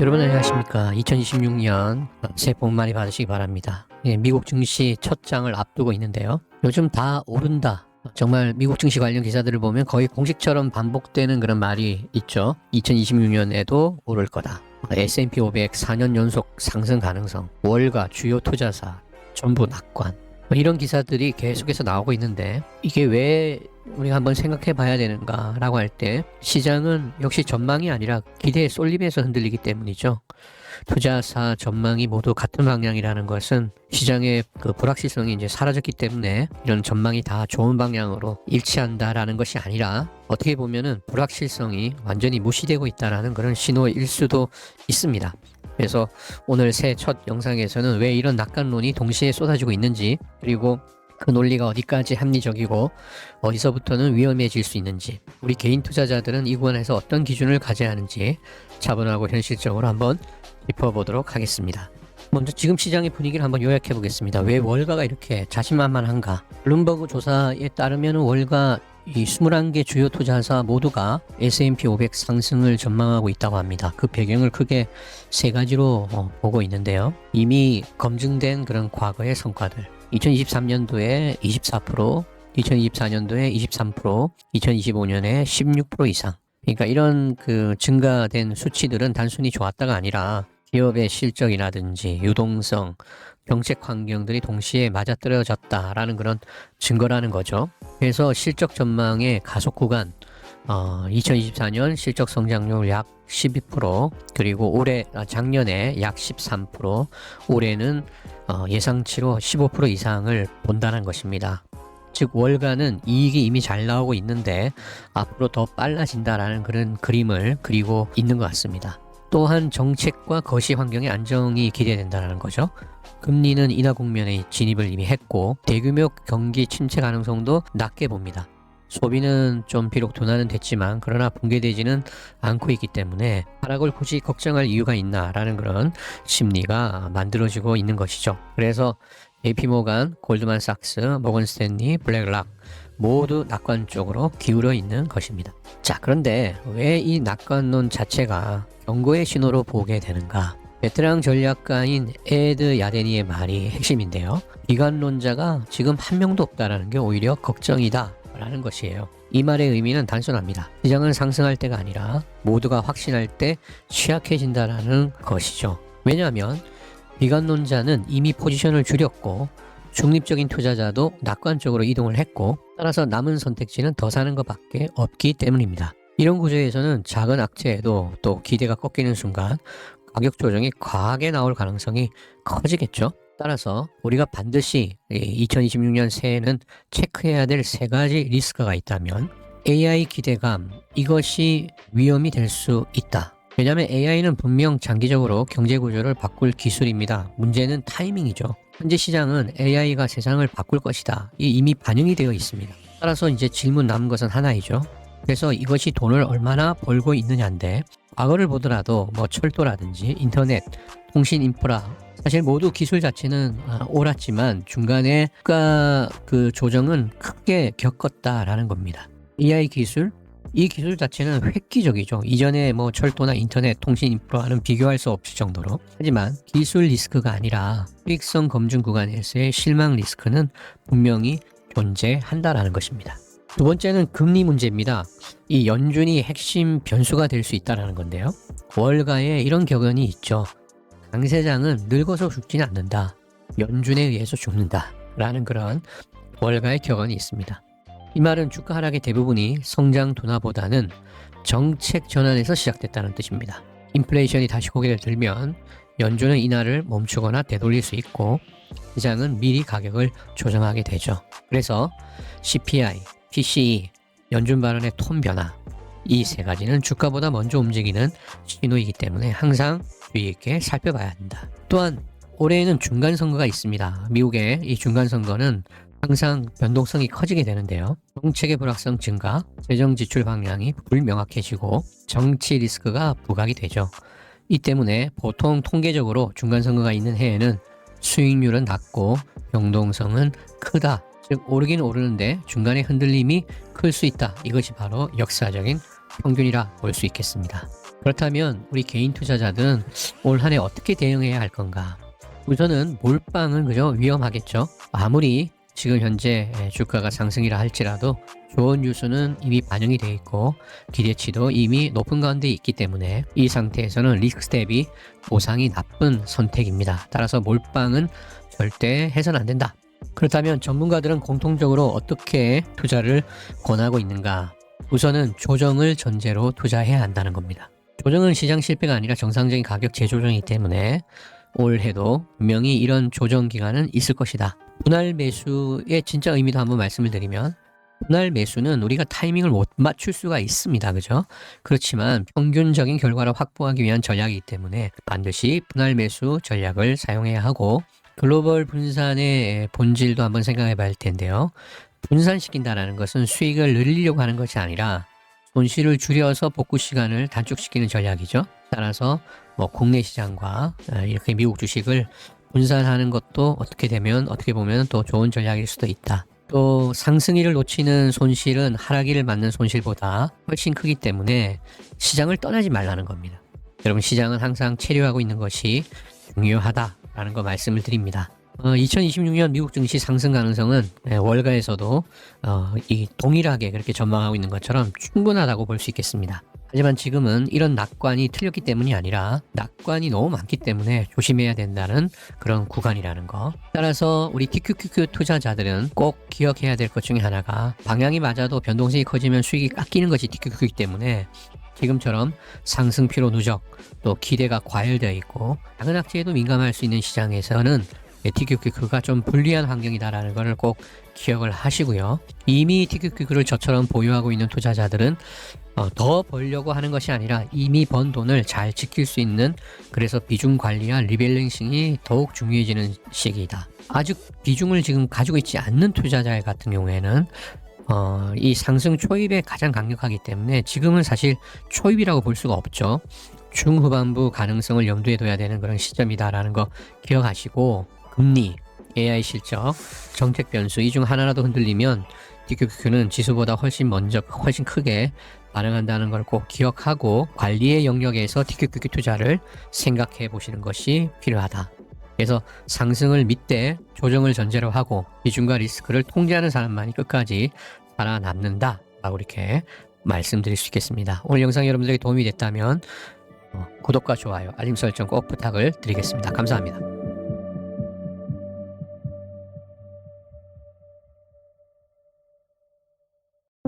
여러분 안녕하십니까. 2026년 새해 복 많이 받으시기 바랍니다. 예, 미국 증시 첫 장을 앞두고 있는데요. 요즘 다 오른다. 정말 미국 증시 관련 기사들을 보면 거의 공식처럼 반복되는 그런 말이 있죠. 2026년에도 오를 거다. S&P 500 4년 연속 상승 가능성, 월가 주요 투자사 전부 낙관. 뭐 이런 기사들이 계속해서 나오고 있는데 이게 왜 우리가 한번 생각해 봐야 되는가라고 할 때 시장은 역시 전망이 아니라 기대의 쏠림에서 흔들리기 때문이죠. 투자사 전망이 모두 같은 방향이라는 것은 시장의 그 불확실성이 이제 사라졌기 때문에 이런 전망이 다 좋은 방향으로 일치한다라는 것이 아니라 어떻게 보면은 불확실성이 완전히 무시되고 있다라는 그런 신호일 수도 있습니다. 그래서 오늘 새 첫 영상에서는 왜 이런 낙관론이 동시에 쏟아지고 있는지 그리고 그 논리가 어디까지 합리적이고 어디서부터는 위험해질 수 있는지 우리 개인 투자자들은 이 구간에서 어떤 기준을 가져야 하는지 차분하고 현실적으로 한번 짚어보도록 하겠습니다. 먼저 지금 시장의 분위기를 한번 요약해 보겠습니다. 왜 월가가 이렇게 자신만만한가? 블룸버그 조사에 따르면 월가 이 21개 주요 투자사 모두가 S&P 500 상승을 전망하고 있다고 합니다. 그 배경을 크게 세 가지로 어, 보고 있는데요. 이미 검증된 그런 과거의 성과들. 2023년도에 24%, 2024년도에 23%, 2025년에 16% 이상. 그러니까 이런 그 증가된 수치들은 단순히 좋았다가 아니라 기업의 실적이라든지 유동성, 정책 환경들이 동시에 맞아떨어졌다라는 그런 증거라는 거죠. 그래서 실적 전망의 가속 구간, 어, 2024년 실적 성장률 약 12%, 그리고 올해 아, 작년에 약 13%, 올해는 어, 예상치로 15% 이상을 본다는 것입니다. 즉 월가는 이익이 이미 잘 나오고 있는데 앞으로 더 빨라진다라는 그런 그림을 그리고 있는 것 같습니다. 또한 정책과 거시 환경의 안정이 기대된다는 거죠. 금리는 인하 국면에 진입을 이미 했고 대규모 경기 침체 가능성도 낮게 봅니다. 소비는 좀 비록 둔화는 됐지만 그러나 붕괴되지는 않고 있기 때문에 하락을 굳이 걱정할 이유가 있나라는 그런 심리가 만들어지고 있는 것이죠. 그래서 JP모간, 골드만삭스, 모건스탠리, 블랙락 모두 낙관 쪽으로 기울어 있는 것입니다. 자, 그런데 왜 이 낙관론 자체가 경고의 신호로 보게 되는가? 베테랑 전략가인 에드 야데니의 말이 핵심인데요. 비관론자가 지금 한 명도 없다라는 게 오히려 걱정이다. 라는 것이에요. 이 말의 의미는 단순합니다. 시장은 상승할 때가 아니라 모두가 확신할 때 취약해진다라는 것이죠. 왜냐하면 비관론자는 이미 포지션을 줄였고 중립적인 투자자도 낙관 쪽으로 이동을 했고 따라서 남은 선택지는 더 사는 것밖에 없기 때문입니다. 이런 구조에서는 작은 악재에도 또 기대가 꺾이는 순간 가격 조정이 과하게 나올 가능성이 커지겠죠. 따라서 우리가 반드시 2026년 새해는 체크해야 될 세 가지 리스크가 있다면 AI 기대감 이것이 위험이 될 수 있다. 왜냐하면 AI는 분명 장기적으로 경제 구조를 바꿀 기술입니다. 문제는 타이밍이죠. 현재 시장은 AI가 세상을 바꿀 것이다. 이 이미 반영이 되어 있습니다. 따라서 이제 질문 남은 것은 하나이죠. 그래서 이것이 돈을 얼마나 벌고 있느냐인데 과거를 보더라도 뭐 철도라든지 인터넷, 통신 인프라 사실 모두 기술 자체는 아, 옳았지만 중간에 국가 그 조정은 크게 겪었다라는 겁니다. AI 기술 이 기술 자체는 획기적이죠. 이전에 뭐 철도나 인터넷 통신 인프라는 비교할 수 없을 정도로. 하지만 기술 리스크가 아니라 수익성 검증 구간에서의 실망 리스크는 분명히 존재한다라는 것입니다. 두 번째는 금리 문제입니다. 이 연준이 핵심 변수가 될 수 있다는 건데요. 월가에 이런 격언이 있죠. 강세장은 늙어서 죽지는 않는다. 연준에 의해서 죽는다. 라는 그런 월가의 격언이 있습니다. 이 말은 주가 하락의 대부분이 성장 둔화보다는 정책 전환에서 시작됐다는 뜻입니다. 인플레이션이 다시 고개를 들면 연준은 인하를 멈추거나 되돌릴 수 있고 시장은 미리 가격을 조정하게 되죠. 그래서 CPI, PCE, 연준 발언의 톤 변화 이 세 가지는 주가보다 먼저 움직이는 신호이기 때문에 항상 주의 있게 살펴봐야 한다. 또한 올해에는 중간 선거가 있습니다. 미국의 이 중간 선거는 항상 변동성이 커지게 되는데요. 정책의 불확성 증가, 재정 지출 방향이 불명확해지고 정치 리스크가 부각이 되죠. 이 때문에 보통 통계적으로 중간 선거가 있는 해에는 수익률은 낮고 변동성은 크다. 즉 오르긴 오르는데 중간에 흔들림이 클 수 있다. 이것이 바로 역사적인 평균이라 볼 수 있겠습니다. 그렇다면 우리 개인 투자자들은 올 한 해 어떻게 대응해야 할 건가? 우선은 몰빵은 그저 위험하겠죠. 아무리 지금 현재 주가가 상승이라 할지라도 좋은 뉴스는 이미 반영이 돼 있고 기대치도 이미 높은 가운데 있기 때문에 이 상태에서는 리스크 대비 보상이 나쁜 선택입니다. 따라서 몰빵은 절대 해서는 안 된다. 그렇다면 전문가들은 공통적으로 어떻게 투자를 권하고 있는가? 우선은 조정을 전제로 투자해야 한다는 겁니다. 조정은 시장 실패가 아니라 정상적인 가격 재조정이기 때문에 올해도 분명히 이런 조정 기간은 있을 것이다. 분할 매수의 진짜 의미도 한번 말씀을 드리면 분할 매수는 우리가 타이밍을 못 맞출 수가 있습니다. 그죠? 그렇지만 평균적인 결과를 확보하기 위한 전략이기 때문에 반드시 분할 매수 전략을 사용해야 하고 글로벌 분산의 본질도 한번 생각해 봐야 할 텐데요. 분산시킨다라는 것은 수익을 늘리려고 하는 것이 아니라 손실을 줄여서 복구 시간을 단축시키는 전략이죠. 따라서 뭐 국내 시장과 어, 이렇게 미국 주식을 분산하는 것도 어떻게 되면 어떻게 보면 또 좋은 전략일 수도 있다. 또 상승일을 놓치는 손실은 하락일을 맞는 손실보다 훨씬 크기 때문에 시장을 떠나지 말라는 겁니다. 여러분 시장은 항상 체류하고 있는 것이 중요하다라는 거 말씀을 드립니다. 어, 2026년 미국 증시 상승 가능성은 예, 월가에서도 어, 이 동일하게 그렇게 전망하고 있는 것처럼 충분하다고 볼 수 있겠습니다. 하지만 지금은 이런 낙관이 틀렸기 때문이 아니라 낙관이 너무 많기 때문에 조심해야 된다는 그런 구간이라는 거. 따라서 우리 TQQQ 투자자들은 꼭 기억해야 될 것 중에 하나가 방향이 맞아도 변동성이 커지면 수익이 깎이는 것이 TQQ이기 때문에 지금처럼 상승 피로 누적 또 기대가 과열되어 있고 작은 악재에도 민감할 수 있는 시장에서는 TQQQ가 좀 불리한 환경이다라는 것을 꼭 기억을 하시고요. 이미 TQQQ를 저처럼 보유하고 있는 투자자들은 어, 더 벌려고 하는 것이 아니라 이미 번 돈을 잘 지킬 수 있는 그래서 비중 관리와 리밸런싱이 더욱 중요해지는 시기이다. 아직 비중을 지금 가지고 있지 않는 투자자 같은 경우에는 어, 이 상승 초입에 가장 강력하기 때문에 지금은 사실 초입이라고 볼 수가 없죠. 중후반부 가능성을 염두에 둬야 되는 그런 시점이다라는 거 기억하시고 금리, AI 실적, 정책 변수 이 중 하나라도 흔들리면 DQQ는 지수보다 훨씬 먼저 훨씬 크게 반응한다는 걸 꼭 기억하고 관리의 영역에서 DQQQ 투자를 생각해 보시는 것이 필요하다. 그래서 상승을 밑대 조정을 전제로 하고 비중과 리스크를 통제하는 사람만이 끝까지 살아남는다. 라고 이렇게 말씀드릴 수 있겠습니다. 오늘 영상 여러분들에게 도움이 됐다면 어, 구독과 좋아요, 알림 설정 꼭 부탁을 드리겠습니다. 감사합니다.